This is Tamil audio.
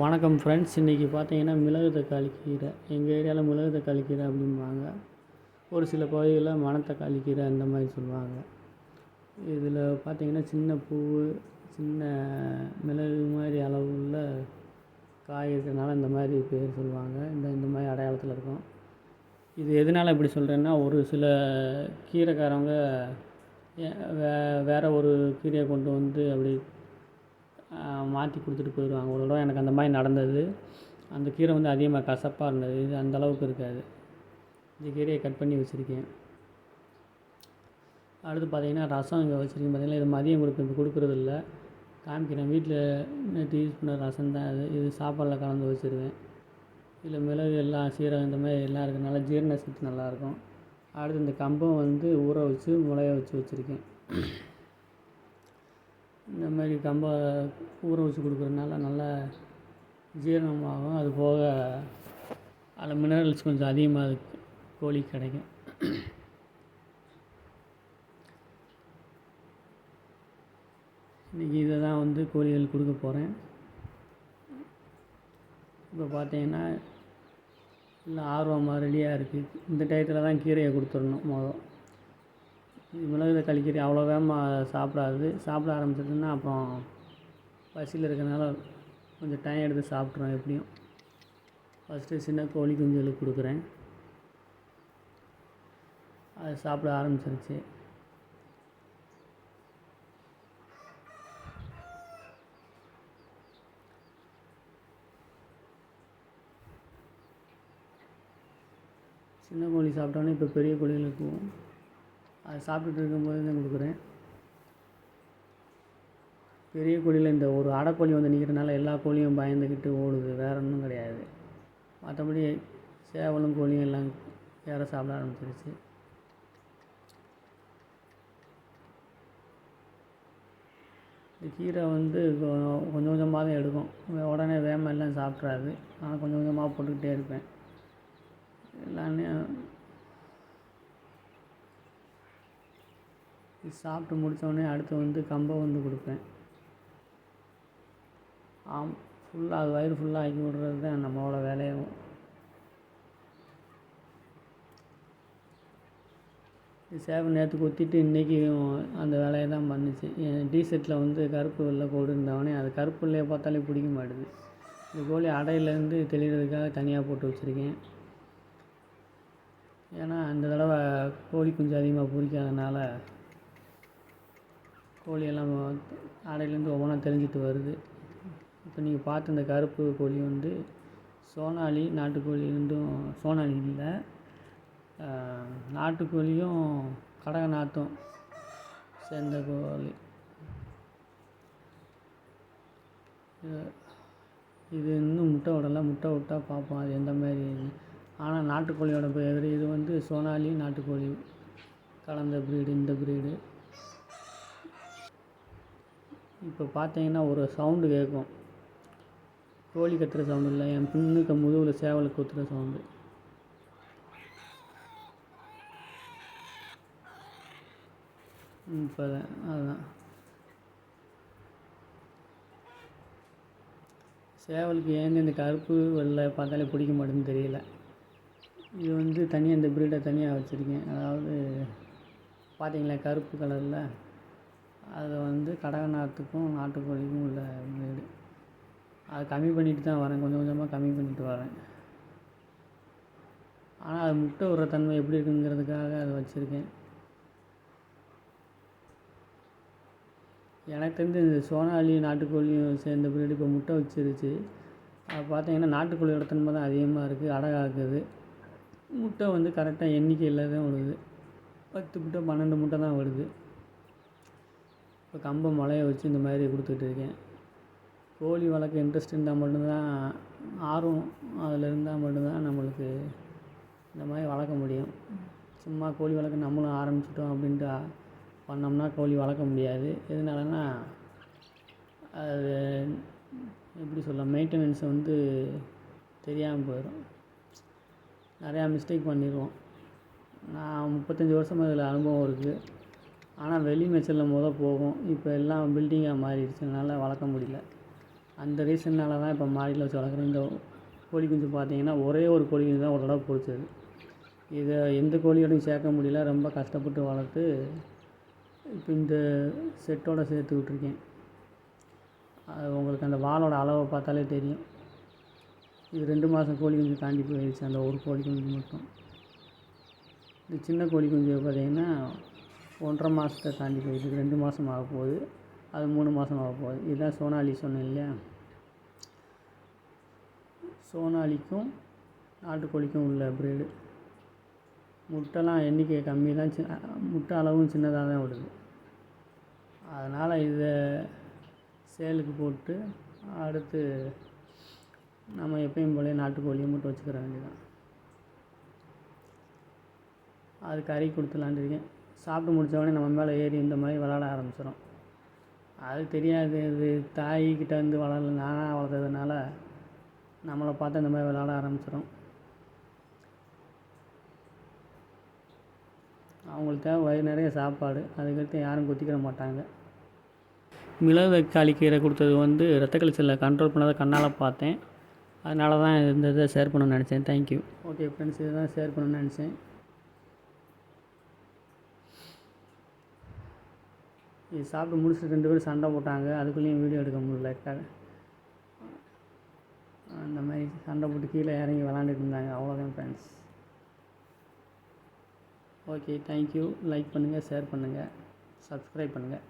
வணக்கம் ஃப்ரெண்ட்ஸ் இன்றைக்கி பார்த்தீங்கன்னா மிளகு தக்காளி கீரை. எங்கள் ஏரியாவில் மிளகு தக்காளி கீரை அப்படிம்பாங்க. ஒரு சில பகுதிகளில் மணத்தக்காளி கீரை அந்த மாதிரி சொல்லுவாங்க. இதில் பார்த்தீங்கன்னா சின்ன பூ சின்ன மிளகு மாதிரி அளவு உள்ள காய் இருக்கிறதுனால இந்த மாதிரி பேர் சொல்லுவாங்க. இந்த இந்த மாதிரி அடையாளத்தில் இருக்கும். இது எதனால் இப்படி சொல்கிறேன்னா ஒரு சில கீரைக்காரவங்க வே வேறு ஒரு கீரையை கொண்டு வந்து அப்படி மாற்றி கொடுத்துட்டு போயிடுவாங்க. ஒரு தடவை எனக்கு அந்த மாதிரி நடந்தது. அந்த கீரை வந்து அதிகமாக கசப்பாக இருந்தது. இது அந்த அளவுக்கு இருக்காது. இந்த கீரையை கட் பண்ணி வச்சுருக்கேன். அடுத்து பார்த்தீங்கன்னா ரசம் இங்கே வச்சுருக்கேன் பார்த்தீங்கன்னா இது மதியம் கொடுப்பேன் கொடுக்குறது இல்லை. காமிக்கிறேன். வீட்டில் நேற்று யூஸ் பண்ண ரசம் தான் அது. இது சாப்பாடில் கலந்து வச்சுருவேன். இதில் மிளகு எல்லாம் சீரகம் இந்த மாதிரி எல்லாம் இருக்கிறதுனால ஜீரண சக்தி நல்லாயிருக்கும் அடுத்து இந்த கம்பம் வந்து ஊற வச்சு முளைய வச்சு வச்சுருக்கேன். இந்த மாதிரி கம்ப ஊற வச்சு கொடுக்குறதுனால நல்லா ஜீரணமாகும். அது போக அதில் மினரல்ஸ் கொஞ்சம் அதிகமாக இருக்கு. கோழிக்கு கிடைக்கும். இன்றைக்கி இதை தான் வந்து கோழிகள் கொடுக்க போகிறேன் இப்போ பார்த்தீங்கன்னா எல்லாம் ஆர்வமாக ரெடியாக இருக்குது இந்த டயத்தில் தான் கீரையை கொடுத்துடணும் மொதல். மிளகு தக்காளி கீரை அவ்வளோ வேகமாக சாப்பிடாது. சாப்பிட ஆரம்பிச்சிதுன்னா அப்புறம் பசியில் இருக்கிறனால கொஞ்சம் டைம் எடுத்து சாப்பிட்றோம் எப்படியும். ஃபஸ்ட்டு சின்ன கோழி குஞ்சுகளுக்கு கொடுக்குறேன். அது சாப்பிட ஆரம்பிச்சிருச்சு. சின்ன கோழி சாப்பிட்டோன்னே இப்போ பெரிய கோழிகளுக்கு அது சாப்பிட்டுட்டு இருக்கும்போது தான் கொடுக்குறேன். பெரிய கோழியில் இந்த ஒரு அடைக்கோழி வந்து நிற்கிறனால எல்லா கோழியும் பயந்துக்கிட்டு ஓடுது. வேற ஒன்றும் கிடையாது. மற்றபடி சேவலும் கோழியும் எல்லாம் வேற சாப்பிட ஆரம்பிச்சிருச்சு. இந்த கீரை வந்து கொ- கொஞ்சம் கொஞ்சமாக தான் எடுக்கும் உடனே வேமெல்லாம் எல்லாம் சாப்பிட்றாது. நான் கொஞ்சம் கொஞ்சமாக போட்டுக்கிட்டே இருப்பேன். எல்லாமே இது சாப்பிட்டு முடித்தோடனே அடுத்து வந்து கம்பை வந்து கொடுப்பேன். ஆம் ஃபுல்லாக அது வயிறு ஃபுல்லாக ஆக்கி விடுறது தான் நம்மளோட வேலையாகும் இது சேவை நேற்று கொத்திட்டு இன்றைக்கும் அந்த வேலையை தான் பண்ணுச்சு. என் டிஷர்ட்டில் வந்து கருப்பு வெள்ளை கோடு இருந்தவனே அது கருப்பு வெள்ளையை பார்த்தாலே பிடிக்க மாட்டுது. இந்த கோழி அடையிலேருந்து தெளிகிறதுக்காக தனியாக போட்டு வச்சுருக்கேன். ஏன்னா அந்த தடவை கோழி குஞ்சு அதிகமாக பிடிக்காதனால கோழியெல்லாம் ஆடையிலேருந்து ஒவ்வொன்றா தெரிஞ்சிட்டு வருது. இப்போ நீங்கள் பார்த்த இந்த கருப்பு கோழி வந்து சோனாலி நாட்டுக்கோழி ரெண்டும் சோனாலி இல்லை. நாட்டுக்கோழியும் கடகநாத்தும் சேர்ந்த கோழி. இது- இன்னும் முட்டை விடலை முட்டை விட்டால் பார்ப்போம் அது எந்த மாதிரி ஆனால் நாட்டுக்கோழியோட பேர் இது வந்து சோனாலி நாட்டுக்கோழி. கலந்த ப்ரீடு இந்த ப்ரீடு இப்போ பார்த்தீங்கன்னா ஒரு சவுண்டு கேட்கும். கோழி கத்துற சவுண்டு இல்லை என் பின்னுக்கு முதுகில் சேவல் குத்துற சவுண்டு. இப்போ அதுதான் சேவலுக்கு ஏன் இந்த கருப்பு வெள்ளை பார்த்தாலே பிடிக்க மாட்டேன்னு தெரியல. இது வந்து தனியாக இந்த ப்ரீடை தனியாக வச்சுருக்கேன். அதாவது பார்த்தீங்களா கருப்பு கலரில் அது வந்து கடகநாத்துக்கும் நாட்டுக்கோழிக்கும் உள்ள ப்ரீடு அது கம்மி பண்ணிட்டு தான் வரேன். கொஞ்சம் கொஞ்சமாக கம்மி பண்ணிட்டு வரேன். ஆனால் அது முட்டை விடுற தன்மை எப்படி இருக்குங்கிறதுக்காக அதை வச்சுருக்கேன். எனக்கு தெரிஞ்சு இந்த சோனாலி நாட்டுக்கோழியும் சேர்ந்த ப்ரீடு இப்போ முட்டை வச்சிருச்சு. அது பார்த்தீங்கன்னா நாட்டுக்கோழியோட தன்மை தான் அதிகமாக இருக்குது அடகாக்குது முட்டை வந்து கரெக்டாக எண்ணிக்கையில் தான் விடுது பத்து முட்டை பன்னெண்டு முட்டை தான் வருது இப்போ கம்பை முளைய வச்சு இந்த மாதிரி கொடுத்துட்டு இருக்கேன். கோழி வளர்க்க இன்ட்ரெஸ்ட் இருந்தால் மட்டும்தான் ஆர்வம் அதில் இருந்தால் மட்டும்தான் நம்மளுக்கு இந்த மாதிரி வளர்க்க முடியும். சும்மா கோழி வளர்க்க நம்மளும் ஆரம்பிச்சிட்டோம் அப்படின்ட்டு பண்ணோம்னா கோழி வளர்க்க முடியாது. எதனாலனா அது எப்படி சொல்ல மெயின்டெனன்ஸ் வந்து தெரியாமல் போயிடும். நிறையா மிஸ்டேக் பண்ணிடுவோம். நான் முப்பத்தஞ்சு வருஷமாக இதில் அனுபவம் இருக்குது. ஆனால் வெளி மேய்ச்சலில் முத போகும். இப்போ எல்லாம் பில்டிங்காக மாறிடுச்சுனால வளர்க்க முடியல. அந்த ரீசன்னால தான் இப்போ மாடியில் வச்சு வளர்க்குறேன். இந்த கோழி குஞ்சு பார்த்தீங்கன்னா ஒரே ஒரு கோழி குஞ்சு தான் ஒரு தடவை பொரிச்சது இதை எந்த கோழியோடையும் சேர்க்க முடியல. ரொம்ப கஷ்டப்பட்டு வளர்த்து இப்போ இந்த செட்டோடு சேர்த்து விட்ருக்கேன் அது உங்களுக்கு அந்த வாலோட அளவை பார்த்தாலே தெரியும். இது ரெண்டு மாதம் கோழி குஞ்சு தாண்டி போயிடுச்சு அந்த ஒரு கோழி குஞ்சு மட்டும். இந்த சின்ன கோழி குஞ்சு பார்த்திங்கன்னா ஒன்றரை மாதத்தை தாண்டி போயிடுச்சு ரெண்டு மாதம் ஆக போகுது. அது மூணு மாதம் ஆக போகுது. இதுதான் சோனாலி சொன்னேன் இல்லையா? சோனாலிக்கும் நாட்டுக்கோழிக்கும் உள்ள ப்ரீடு முட்டைலாம் எண்ணிக்கை கம்மி தான் சின்ன முட்டை அளவும் சின்னதாக தான் விடுது அதனால் இதை சேலுக்கு போட்டு அடுத்து நம்ம எப்பயும் போல நாட்டுக்கோழியை மட்டும் வச்சுக்கிற வேண்டியதான் அது கறி கொடுத்துலான்ட்டு இருக்கேன். சாப்பிட்டு முடித்தவொடனே நம்ம மேலே ஏறி இந்த மாதிரி விளாட ஆரம்பிச்சிடும் அது தெரியாது இது தாய்கிட்ட வந்து வளரல நானாக வளர்த்ததுனால நம்மளை பார்த்து இந்த மாதிரி விளாட ஆரம்பிச்சிடும் அவங்களுக்கு தேவை வயிறு நிறைய சாப்பாடு அதுக்கடுத்து யாரும் குத்திக்கிற மாட்டாங்க. மிளகு தக்காளி கீரை கொடுத்தது வந்து ரத்த கழிச்சலில் கண்ட்ரோல் பண்ணதை கண்ணால் பார்த்தேன். அதனால தான் இந்த இதை ஷேர் பண்ணணும்னு நினச்சேன். தேங்க்யூ ஓகே ஃப்ரெண்ட்ஸ் இதை தான் ஷேர் பண்ணணும்னு நினச்சேன். இது சாப்பிட்டு முடிச்சுட்டு ரெண்டு பேரும் சண்டை போட்டாங்க. அதுக்குள்ளேயும் வீடியோ எடுக்க முடியல. அந்த மாதிரி சண்டை போட்டு கீழே இறங்கி விளாண்டுட்டு இருந்தாங்க. அவ்வளோதான் friends okay thank you like பண்ணுங்கள் ஷேர் பண்ணுங்கள் சப்ஸ்கிரைப் பண்ணுங்கள்